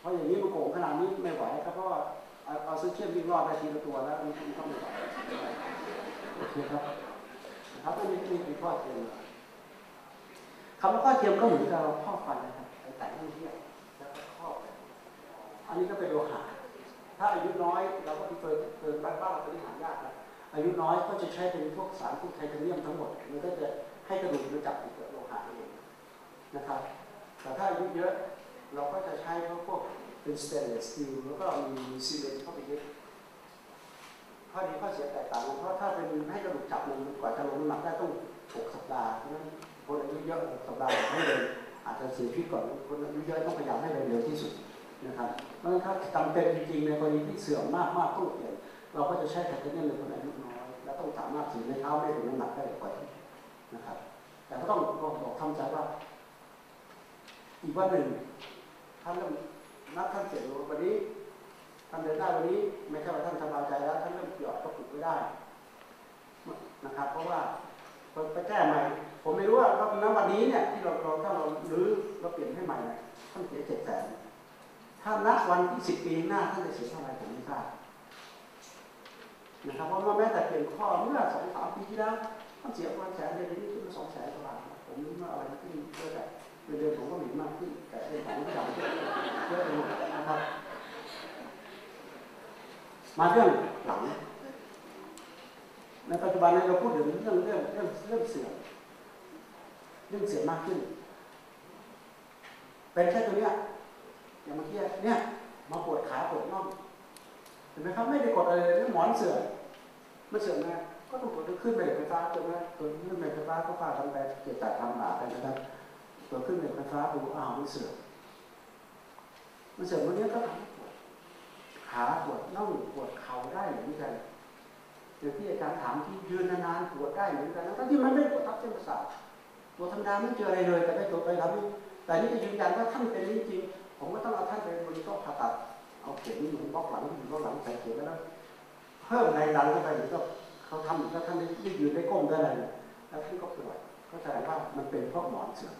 เพราะอย่างนี้มันโก่งขนาดนี้ไม่ไหวก็เพราะว่าเอาเอาซื้อเชื่อมวิ่งรอบได้ทีละตัวแล้วมันก็ไม่ไหวโอเครับนะครับอันนี้นี่คือข้อเทียมคำว่าข้อเทียมก็เหมือนกับเราครอฟันนะครับไอ้แต่งเทียมแล้วก็ครออันนี้ก็เป็นโลหะถ้าอายุน้อยเราก็เฟิร์เฟิร์บ้านบ้านเราเป็นหายากนะอายุน้อยก็จะใช้เป็นพวกสารพวกไทเทเนียมทั้งหมดมันก็จะให้กระดูกมันจับติดกับโลหะเองนะครับ แต่ถ้าอายุเยอะ เราก็จะใช้พวกเป็นสเตนเลสสตีลแล้วก็มีซีเมนต์เข้าไปยึดข้อดีข้อเสียแตกต่างกันเพราะถ้าเป็นให้กระดูกจับมันกว่าจะลงน้ำหนักได้ต้อง6สัปดาห์เพราะนั้นคนอายุเยอะ6สัปดาห์ให้เลยอาจจะเสียชีวิตก่อนคนอายุเยอะต้องพยายามให้เร็วที่สุดนะครับเพราะฉะนั้นถ้าจำเป็นจริงๆในกรณีที่เสื่อมมากมากต้องเปลี่ยนเราก็จะใช้ไทเทเนียมในคนอายุน้อยและต้องสามารถถือในเท้าไม่ถึงน้ำหนักได้กว่านะครับ แต่ก็ต้องบอกทำใจว่า อีกวันหนึ่ง ท่านเริ่มนัดท่านเสร็จวันนี้ท่านเดินได้วันนี้ ไม่ใช่ว่าท่านสบายใจแล้วท่านเริ่มหยอดกระปุกไม่ได้นะครับ เพราะว่าไปแก้ใหม่ ผมไม่รู้ว่าณวันนี้เนี่ยที่เราเราถ้าเรารื้อเราเปลี่ยนให้ใหม่เนี่ยท่านเสียเจ็ดแสนถ้านัดวันที่สิบปีหน้าท่านจะเสียเท่าไหร่ผมไม่ทราบนะครับเพราะว่าแม้แต่เปลี่ยนข้อเมื่อสองสามปีที่แล้วท่านเสียประมาณแสนเดือนนี้ขึ้นมาสองแสนกว่าบาทผมรู้ว่าอะไรที่เยอะแต่เดือนผมก็หนีมากขึ้นแต่เดือนผมก็จ่ายเยอะไปหมด นะครับ มาเรื่องหลัง ในปัจจุบันนี้เราพูดถึงเรื่องเรื่องเรื่องเรื่องเสื่อมเรื่องเสื่อมมากขึ้น เป็นแค่ตัวเนี้ยอย่างเมื่อกี้เนี่ย มาปวดขาปวดน่องเห็นไหมครับ ไม่ได้กดอะไรเลยหมอนเสื่อมมันเสื่อมนะก็ต้องกดขึ้นเบรกไฟฟ้าตัวนั้นตัวขึ้นเบรกไฟฟ้าก็ฟาทำไปเกิดจากทำหนากันะครับตัวขึ้นเบรกไฟฟ้าดูอ้าวมันเสื่อม มันเสื่อมวันนี้ก็ทำให้ปวดขาปวดน่องปวดเข่าได้เหมือนกันอย่างที่อาจารย์ถามที่ยืนนานๆปวดได้เหมือนกันทั้งที่มันไม่ปวดทับเส้นประสาทตัวธรรมดาไม่เจออะไรเลย แต่ไปตัวไปทำนี่แต่นี่จะยืนยันว่าท่านเป็นจริงๆผมก็ต้องเอาท่านไปบนโต๊ะผ่าตัดเอาเข็มหนุนบล็อกหลังหนุนบล็อกหลังใส่เข็มแล้วเพิ่มแรงดันเข้าไปถึงก็เขาทำแล้วท่านได้ยืนได้ก้มได้อะไรแล้วท่านก็ปวดก็แสดงว่ามันเป็นเพราะหมอนเสื่อม